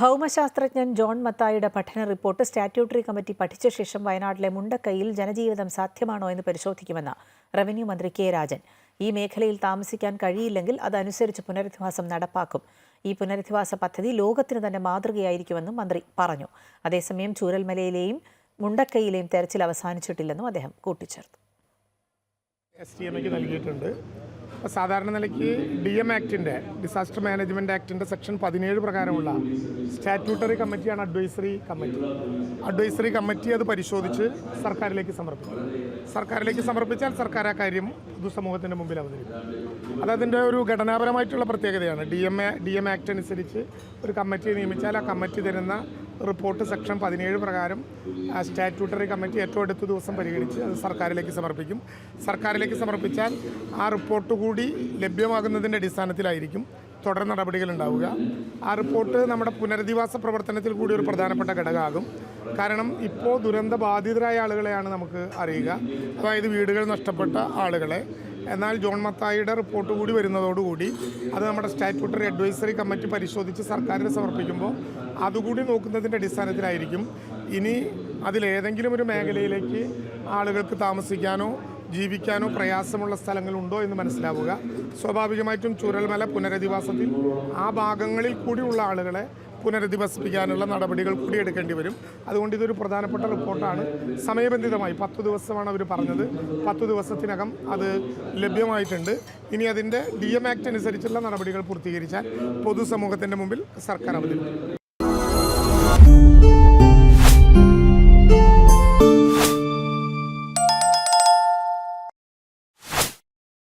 ഭൗമശാസ്ത്രജ്ഞൻ John മത്തായിയുടെ പഠന report statutory committee പഠിച്ച ശേഷം വയനാട്ടിലെ മുണ്ടക്കൈയിൽ ജനജീവിതം സാധ്യമാണോ എന്ന് പരിശോധിക്കുമെന്ന് റവന്യൂ മന്ത്രി കെ രാജൻ. ഈ മേഖലയിൽ താമസിക്കാൻ കഴിയില്ലെങ്കിൽ അതനുസരിച്ച് പുനരധിവാസം നടപ്പാക്കും. ഈ പുനരധിവാസ പദ്ധതി ലോകത്തിന് തന്നെ മാതൃകയായിരിക്കുമെന്നും മന്ത്രി പറഞ്ഞു. അതേസമയം ചൂരൽമലയിലെയും മുണ്ടക്കൈയിലെയും തെരച്ചിൽ അവസാനിച്ചിട്ടില്ലെന്നും അദ്ദേഹം കൂട്ടിച്ചേർത്തു. എസ് ടി എമ്മയ്ക്ക് നൽകിയിട്ടുണ്ട്. സാധാരണ നിലയ്ക്ക് ഡി എം ആക്ടിന്റെ ഡിസാസ്റ്റർ മാനേജ്മെന്റ് ആക്ടിന്റെ സെക്ഷൻ പതിനേഴ് പ്രകാരമുള്ള സ്റ്റാറ്റ്യൂട്ടറി കമ്മിറ്റിയാണ് അഡ്വൈസറി കമ്മിറ്റി അഡ്വൈസറി കമ്മിറ്റി അത് പരിശോധിച്ച് സർക്കാരിലേക്ക് സമർപ്പിക്കും. സർക്കാരിലേക്ക് സമർപ്പിച്ചാൽ സർക്കാർ ആ കാര്യം പൊതുസമൂഹത്തിന്റെ മുമ്പിൽ അവതരിപ്പിക്കും. അതതിന്റെ ഒരു ഘടനാപരമായിട്ടുള്ള പ്രത്യേകതയാണ്. D M A D M act അനുസരിച്ച് ഒരു കമ്മിറ്റിയെ നിയമിച്ചാൽ ആ കമ്മിറ്റി തരുന്ന റിപ്പോർട്ട് സെക്ഷൻ പതിനേഴ് പ്രകാരം സ്റ്റാറ്റ്യൂട്ടറി കമ്മിറ്റി ഏറ്റവും അടുത്ത ദിവസം പരിഗണിച്ച് അത് സർക്കാരിലേക്ക് സമർപ്പിക്കും. സർക്കാരിലേക്ക് സമർപ്പിച്ചാൽ ആ റിപ്പോർട്ട് കൂടി ലഭ്യമാകുന്നതിന്റെ അടിസ്ഥാനത്തിലായിരിക്കും തുടർ നടപടികൾ ഉണ്ടാവുക. ആ റിപ്പോർട്ട് നമ്മുടെ പുനരധിവാസ പ്രവർത്തനത്തിൽ കൂടി ഒരു പ്രധാനപ്പെട്ട ഘടകമാകും. കാരണം ഇപ്പോൾ ദുരന്ത ബാധിതരായ ആളുകളെയാണ് നമുക്ക് അറിയുക. അതായത് വീടുകൾ നഷ്ടപ്പെട്ട ആളുകളെ. എന്നാൽ ജോൺ മത്തായിയുടെ റിപ്പോർട്ട് കൂടി വരുന്നതോടുകൂടി അത് നമ്മുടെ സ്റ്റാറ്റ്യൂട്ടറി അഡ്വൈസറി കമ്മിറ്റി പരിശോധിച്ച് സർക്കാരിന് സമർപ്പിക്കുമ്പോൾ അതുകൂടി നോക്കുന്നതിന്റെ അടിസ്ഥാനത്തിലായിരിക്കും. ഇനി അതിലേതെങ്കിലും ഒരു മേഖലയിലേക്ക് ആളുകൾക്ക് താമസിക്കാനോ ജീവിക്കാനോ പ്രയാസമുള്ള സ്ഥലങ്ങളുണ്ടോ എന്ന് മനസ്സിലാവുക. സ്വാഭാവികമായിട്ടും ചുരൽമല പുനരധിവാസത്തിൽ ആ ഭാഗങ്ങളിൽ കൂടിയുള്ള ആളുകളെ പുനരധിവസിപ്പിക്കാനുള്ള നടപടികൾ കൂടി എടുക്കേണ്ടി വരും. അതുകൊണ്ട് ഇതൊരു പ്രധാനപ്പെട്ട റിപ്പോർട്ടാണ്. സമയബന്ധിതമായി പത്ത് ദിവസമാണ് അവർ പറഞ്ഞത്. പത്ത് ദിവസത്തിനകം അത് ലഭ്യമായിട്ടുണ്ട്. ഇനി അതിന്റെ ഡി എം ആക്ട് അനുസരിച്ചുള്ള നടപടികൾ പൂർത്തീകരിച്ചാൽ പൊതുസമൂഹത്തിന്റെ മുമ്പിൽ സർക്കാർ അവതരിപ്പിക്കും.